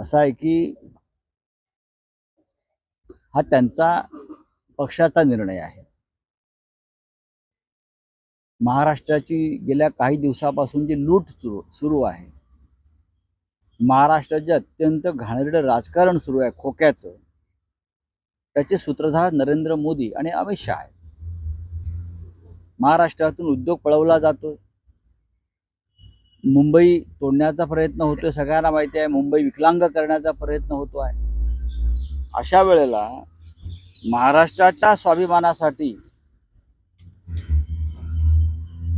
असा आहे की हा त्यांचा पक्षाचा निर्णय आहे. महाराष्ट्राची गेल्या काही दिवसापासून जी लूट सुरू सुरू आहे महाराष्ट्राचे अत्यंत घाणेरडं राजकारण सुरू आहे खोक्याचं त्याचे सूत्रधार नरेंद्र मोदी आणि अमित शहा आहेत. महाराष्ट्रातून उद्योग पळवला जातोय. मुंबई तोडण्याचा प्रयत्न होतोय सगळ्यांना माहिती आहे मुंबई विकलांग करण्याचा प्रयत्न होतो आहे. अशा वेळेला महाराष्ट्राच्या स्वाभिमानासाठी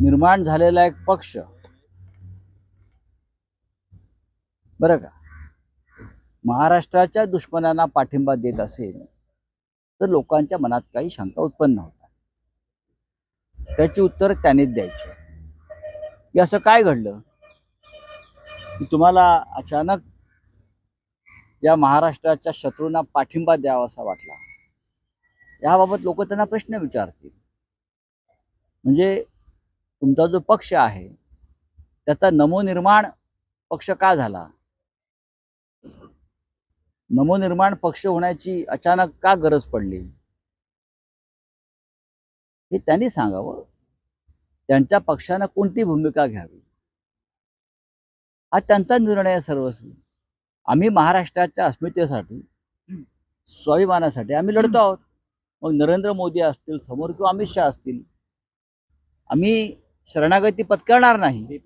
निर्माण झालेला एक पक्ष. बरं का? महाराष्ट्राच्या दुश्मनांना पाठिंबा देत असेल तर लोकांच्या मनात काही शंका उत्पन्न होतात. त्याची उत्तर त्यांनीच द्यायची. की असं काय घडलं? की तुम्हाला अचानक या महाराष्ट्राच्या शत्रूंना पाठिंबा द्यावा असा वाटला. याबाबत लोक त्यांना प्रश्न विचारतील. म्हणजे तुमचा जो पक्ष आहे त्याचा नमोनिर्माण पक्ष का झाला? नमोनिर्माण पक्ष होण्याची अचानक का गरज पडली? हे त्यांनी सांगावं. त्यांच्या पक्षानं कोणती भूमिका घ्यावी? हा त्यांचा निर्णय आहे सर्वस्वी. आम्ही महाराष्ट्राच्या अस्मितेसाठी स्वाभिमानासाठी आम्ही लढतो आहोत. मग नरेंद्र मोदी असतील समोर किंवा अमित शहा असतील आम्ही शरणागती पत्करणार नाही.